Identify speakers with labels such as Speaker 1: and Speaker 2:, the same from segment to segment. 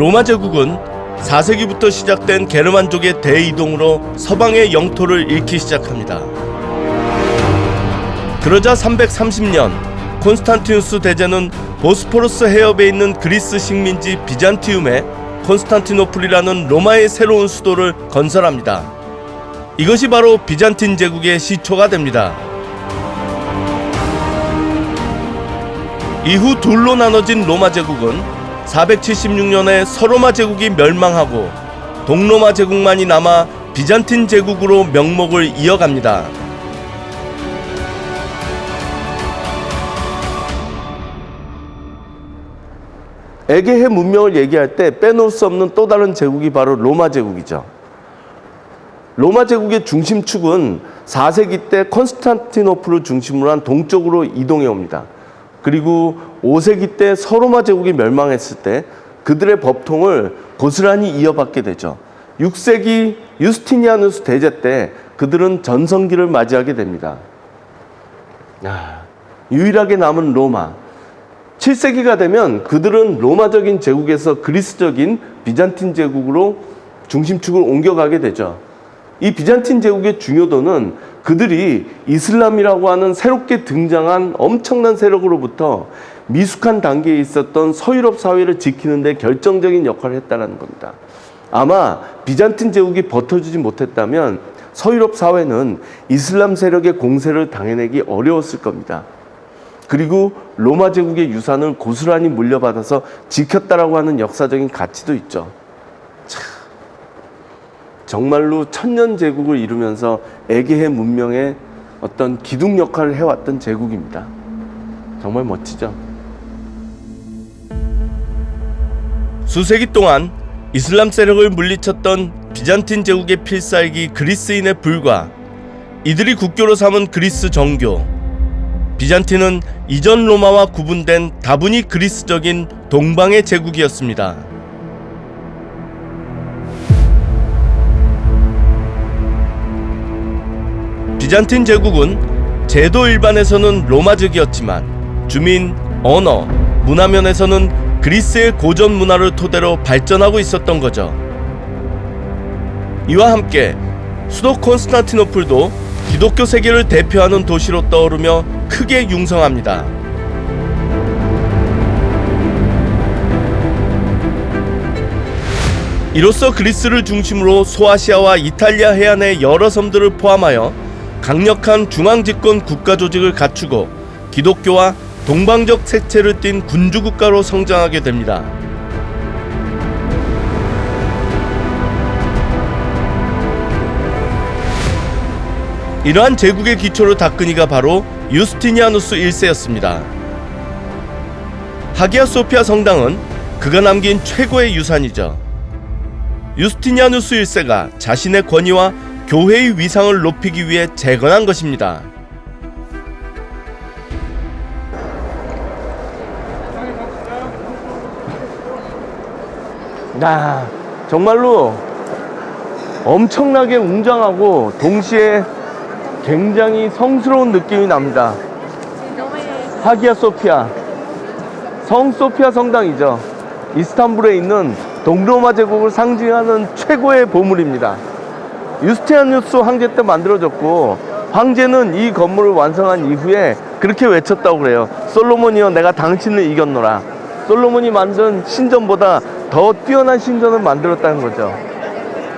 Speaker 1: 로마 제국은 4세기부터 시작된 게르만족의 대이동으로 서방의 영토를 잃기 시작합니다. 그러자 330년 콘스탄티누스 대제는 보스포러스 해협에 있는 그리스 식민지 비잔티움에 콘스탄티노플이라는 로마의 새로운 수도를 건설합니다. 이것이 바로 비잔틴 제국의 시초가 됩니다. 이후 둘로 나눠진 로마 제국은 476년에 서로마 제국이 멸망하고 동로마 제국만이 남아 비잔틴 제국으로 명목을 이어갑니다. 에게해 문명을 얘기할 때 빼놓을 수 없는 또 다른 제국이 바로 로마 제국이죠. 로마 제국의 중심축은 4세기 때 콘스탄티노플을 중심으로 한 동쪽으로 이동해 옵니다. 그리고 5세기 때 서로마 제국이 멸망했을 때 그들의 법통을 고스란히 이어받게 되죠. 6세기 유스티니아누스 대제 때 그들은 전성기를 맞이하게 됩니다. 아, 유일하게 남은 로마. 7세기가 되면 그들은 로마적인 제국에서 그리스적인 비잔틴 제국으로 중심축을 옮겨가게 되죠. 이 비잔틴 제국의 중요도는 그들이 이슬람이라고 하는 새롭게 등장한 엄청난 세력으로부터 미숙한 단계에 있었던 서유럽 사회를 지키는 데 결정적인 역할을 했다는 겁니다. 아마 비잔틴 제국이 버텨주지 못했다면 서유럽 사회는 이슬람 세력의 공세를 당해내기 어려웠을 겁니다. 그리고 로마 제국의 유산을 고스란히 물려받아서 지켰다라고 하는 역사적인 가치도 있죠. 참, 정말로 천년 제국을 이루면서 에게해 문명의 어떤 기둥 역할을 해왔던 제국입니다. 정말 멋지죠. 수세기 동안 이슬람 세력을 물리쳤던 비잔틴 제국의 필살기 그리스인의 불과 이들이 국교로 삼은 그리스 정교 비잔틴은 이전 로마와 구분된 다분히 그리스적인 동방의 제국이었습니다. 비잔틴 제국은 제도 일반에서는 로마적이었지만 주민, 언어, 문화면에서는 그리스의 고전 문화를 토대로 발전하고 있었던 거죠. 이와 함께 수도 콘스탄티노플도 기독교 세계를 대표하는 도시로 떠오르며 크게 융성합니다. 이로써 그리스를 중심으로 소아시아와 이탈리아 해안의 여러 섬들을 포함하여 강력한 중앙 집권 국가 조직을 갖추고 기독교와 동방적 색채를 띤 군주 국가로 성장하게 됩니다. 이러한 제국의 기초를 닦은 이가 바로 유스티니아누스 1세였습니다. 하기야 소피아 성당은 그가 남긴 최고의 유산이죠. 유스티니아누스 1세가 자신의 권위와 교회의 위상을 높이기 위해 재건한 것입니다. 야, 정말로 엄청나게 웅장하고 동시에 굉장히 성스러운 느낌이 납니다. 하기야 소피아. 성 소피아 성당이죠. 이스탄불에 있는 동로마 제국을 상징하는 최고의 보물입니다. 유스티아누스 황제 때 만들어졌고 황제는 이 건물을 완성한 이후에 그렇게 외쳤다고 그래요. 솔로몬이여 내가 당신을 이겼노라. 솔로몬이 만든 신전보다 더 뛰어난 신전을 만들었다는 거죠.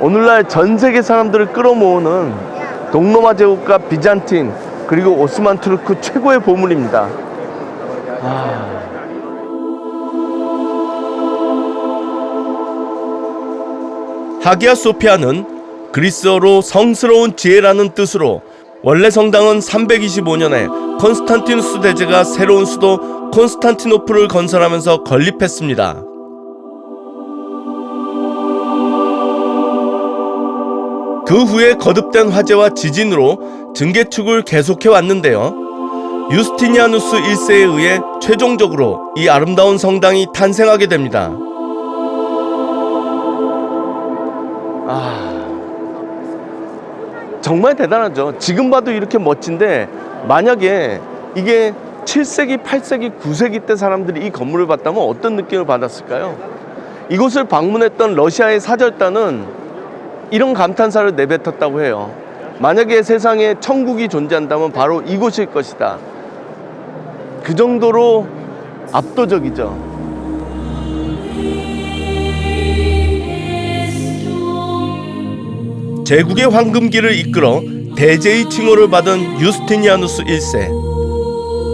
Speaker 1: 오늘날 전 세계 사람들을 끌어모으는 동로마 제국과 비잔틴 그리고 오스만 투르크 최고의 보물입니다. 아... 하기야 소피아는 그리스어로 성스러운 지혜라는 뜻으로 원래 성당은 325년에 콘스탄티누스 대제가 새로운 수도 콘스탄티노플을 건설하면서 건립했습니다. 그 후에 거듭된 화재와 지진으로 증개축을 계속해 왔는데요. 유스티니아누스 1세에 의해 최종적으로 이 아름다운 성당이 탄생하게 됩니다. 아, 정말 대단하죠. 지금 봐도 이렇게 멋진데 만약에 이게 7세기, 8세기, 9세기 때 사람들이 이 건물을 봤다면 어떤 느낌을 받았을까요? 이곳을 방문했던 러시아의 사절단은 이런 감탄사를 내뱉었다고 해요. 만약에 세상에 천국이 존재한다면 바로 이곳일 것이다. 그 정도로 압도적이죠. 제국의 황금기를 이끌어 대제의 칭호를 받은 유스티니아누스 1세.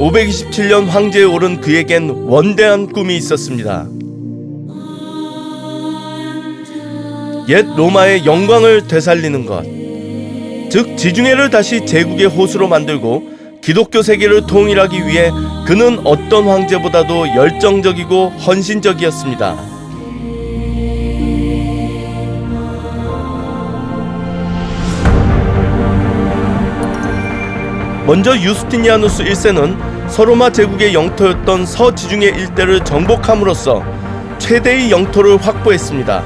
Speaker 1: 527년 황제에 오른 그에겐 원대한 꿈이 있었습니다. 옛 로마의 영광을 되살리는 것. 즉 지중해를 다시 제국의 호수로 만들고 기독교 세계를 통일하기 위해 그는 어떤 황제보다도 열정적이고 헌신적이었습니다. 먼저 유스티니아누스 1세는 서로마 제국의 영토였던 서지중해 일대를 정복함으로써 최대의 영토를 확보했습니다.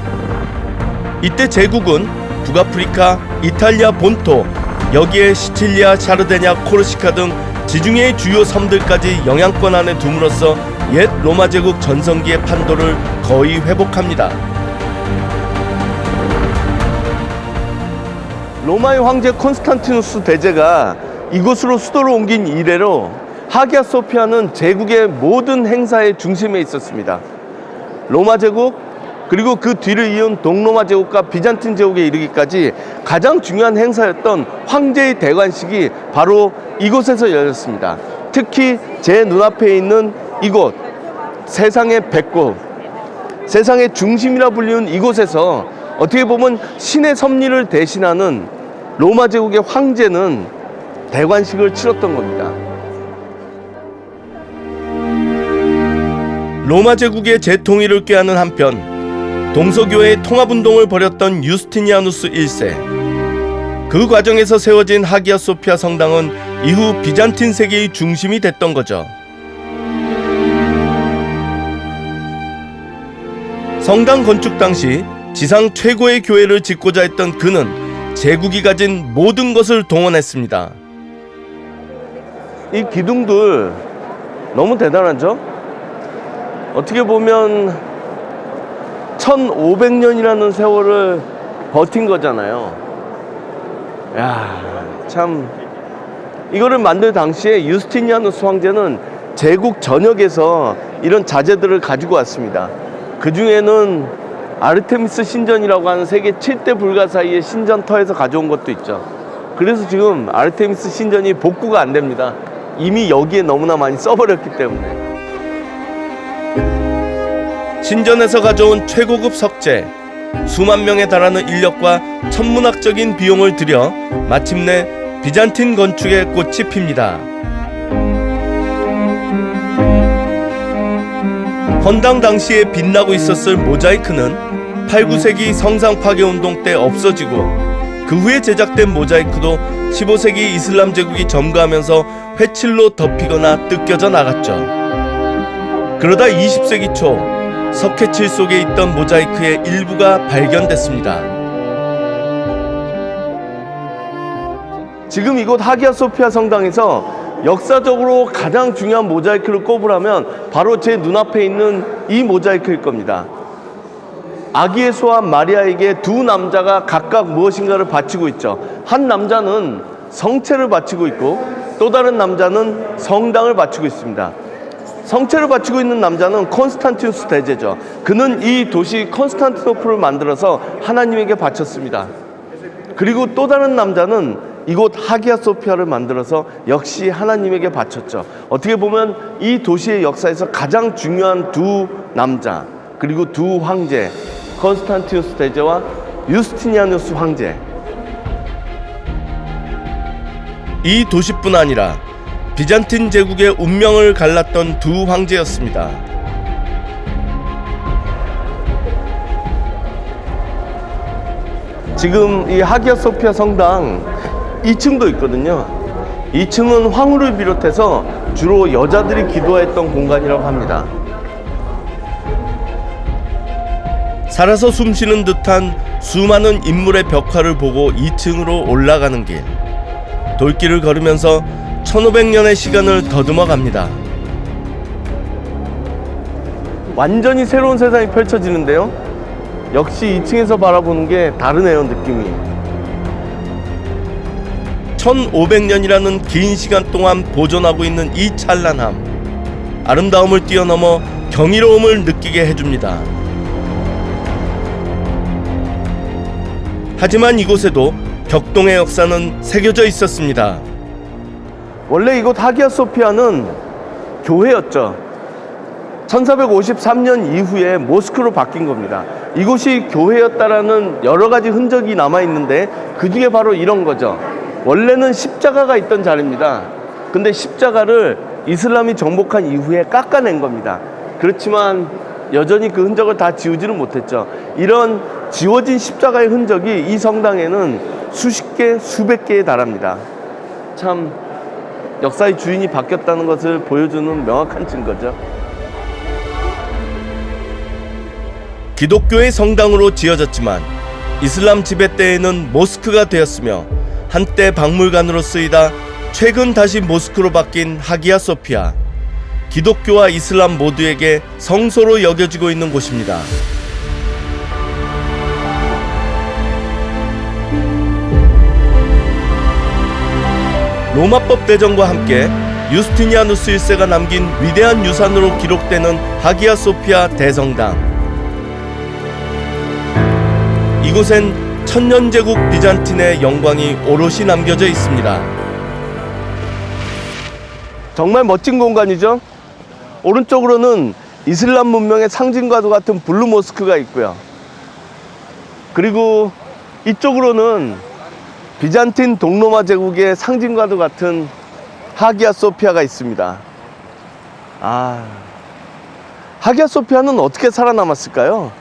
Speaker 1: 이때 제국은 북아프리카, 이탈리아 본토, 여기에 시칠리아, 샤르데냐, 코르시카 등 지중해의 주요 섬들까지 영향권 안에 둠으로써 옛 로마 제국 전성기의 판도를 거의 회복합니다. 로마의 황제 콘스탄티누스 대제가 이곳으로 수도를 옮긴 이래로 하기아 소피아는 제국의 모든 행사의 중심에 있었습니다. 로마 제국 그리고 그 뒤를 이은 동로마 제국과 비잔틴 제국에 이르기까지 가장 중요한 행사였던 황제의 대관식이 바로 이곳에서 열렸습니다. 특히 제 눈앞에 있는 이곳 세상의 배꼽 세상의 중심이라 불리는 이곳에서 어떻게 보면 신의 섭리를 대신하는 로마 제국의 황제는 대관식을 치렀던 겁니다. 로마 제국의 재통일을 꾀하는 한편 동서교회의 통합운동을 벌였던 유스티니아누스 1세 그 과정에서 세워진 하기아 소피아 성당은 이후 비잔틴 세계의 중심이 됐던 거죠. 성당 건축 당시 지상 최고의 교회를 짓고자 했던 그는 제국이 가진 모든 것을 동원했습니다. 이 기둥들 너무 대단하죠? 어떻게 보면 1500년이라는 세월을 버틴 거잖아요. 야, 참 이거를 만들 당시에 유스티니아누스 황제는 제국 전역에서 이런 자재들을 가지고 왔습니다. 그 중에는 아르테미스 신전이라고 하는 세계 7대 불가사의의 신전터에서 가져온 것도 있죠. 그래서 지금 아르테미스 신전이 복구가 안 됩니다. 이미 여기에 너무나 많이 써버렸기 때문에. 신전에서 가져온 최고급 석재, 수만 명에 달하는 인력과 천문학적인 비용을 들여 마침내 비잔틴 건축의 꽃이 핍니다. 헌당 당시에 빛나고 있었을 모자이크는 8, 9세기 성상 파괴 운동 때 없어지고 그 후에 제작된 모자이크도 15세기 이슬람 제국이 점거하면서 회칠로 덮이거나 뜯겨져 나갔죠. 그러다 20세기 초 석회칠 속에 있던 모자이크의 일부가 발견됐습니다. 지금 이곳 하기아 소피아 성당에서 역사적으로 가장 중요한 모자이크를 꼽으라면 바로 제 눈앞에 있는 이 모자이크일 겁니다. 아기 예수와 마리아에게 두 남자가 각각 무엇인가를 바치고 있죠. 한 남자는 성체를 바치고 있고 또 다른 남자는 성당을 바치고 있습니다. 성체를 바치고 있는 남자는 콘스탄티누스 대제죠. 그는 이 도시 콘스탄티노플을 만들어서 하나님에게 바쳤습니다. 그리고 또 다른 남자는 이곳 하기아 소피아를 만들어서 역시 하나님에게 바쳤죠. 어떻게 보면 이 도시의 역사에서 가장 중요한 두 남자 그리고 두 황제 콘스탄티누스 대제와 유스티니아누스 황제 이 도시뿐 아니라 비잔틴 제국의 운명을 갈랐던 두 황제였습니다. 지금 이 하기아 소피아 성당 2층도 있거든요. 2층은 황후를 비롯해서 주로 여자들이 기도했던 공간이라고 합니다. 살아서 숨쉬는 듯한 수많은 인물의 벽화를 보고 2층으로 올라가는 길. 돌길을 걸으면서 1500년의 시간을 더듬어 갑니다. 완전히 새로운 세상이 펼쳐지는데요. 역시 2층에서 바라보는 게 다르네요, 느낌이. 1500년이라는 긴 시간 동안 보존하고 있는 이 찬란함. 아름다움을 뛰어넘어 경이로움을 느끼게 해줍니다. 하지만 이곳에도 격동의 역사는 새겨져 있었습니다. 원래 이곳 하기야 소피아는 교회였죠. 1453년 이후에 모스크로 바뀐 겁니다. 이곳이 교회였다라는 여러 가지 흔적이 남아 있는데 그 중에 바로 이런 거죠. 원래는 십자가가 있던 자리입니다. 근데 십자가를 이슬람이 정복한 이후에 깎아낸 겁니다. 그렇지만 여전히 그 흔적을 다 지우지는 못했죠. 이런 지워진 십자가의 흔적이 이 성당에는 수십 개, 수백 개에 달합니다. 참 역사의 주인이 바뀌었다는 것을 보여주는 명확한 증거죠. 기독교의 성당으로 지어졌지만 이슬람 지배 때에는 모스크가 되었으며 한때 박물관으로 쓰이다 최근 다시 모스크로 바뀐 하기야 소피아. 기독교와 이슬람 모두에게 성소로 여겨지고 있는 곳입니다. 로마법 대전과 함께 유스티니아누스 1세가 남긴 위대한 유산으로 기록되는 하기야 소피아 대성당. 이곳엔 천년제국 비잔틴의 영광이 오롯이 남겨져 있습니다. 정말 멋진 공간이죠? 오른쪽으로는 이슬람 문명의 상징과도 같은 블루 모스크가 있고요. 그리고 이쪽으로는 비잔틴 동로마 제국의 상징과도 같은 하기야 소피아가 있습니다. 아, 하기야 소피아는 어떻게 살아남았을까요?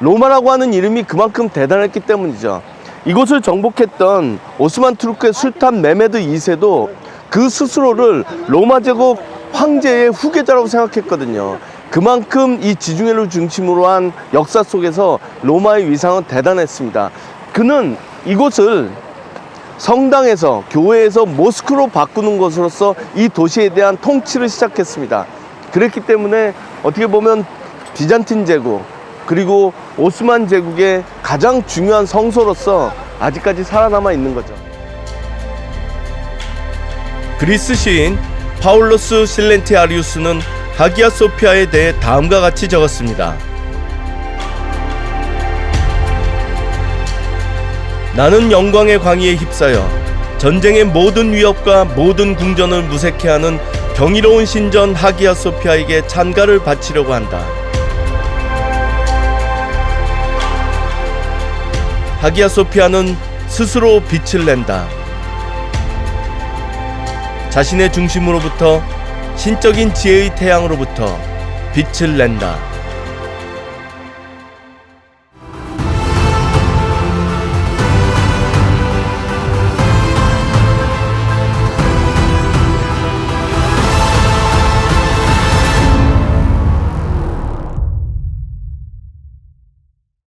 Speaker 1: 로마라고 하는 이름이 그만큼 대단했기 때문이죠. 이곳을 정복했던 오스만 투르크의 술탄 메메드 2세도 그 스스로를 로마 제국 황제의 후계자라고 생각했거든요. 그만큼 이 지중해를 중심으로 한 역사 속에서 로마의 위상은 대단했습니다. 그는 이곳을 성당에서 교회에서 모스크로 바꾸는 것으로서 이 도시에 대한 통치를 시작했습니다. 그랬기 때문에 어떻게 보면 비잔틴 제국 그리고 오스만 제국의 가장 중요한 성소로서 아직까지 살아남아 있는 거죠. 그리스 시인 파울로스 실렌티아리우스는 하기야 소피아에 대해 다음과 같이 적었습니다. 나는 영광의 광희에 휩싸여 전쟁의 모든 위협과 모든 궁전을 무색해 하는 경이로운 신전 하기야 소피아에게 찬가를 바치려고 한다. 하기야 소피아는 스스로 빛을 낸다. 자신의 중심으로부터 신적인 지혜의 태양으로부터 빛을 낸다.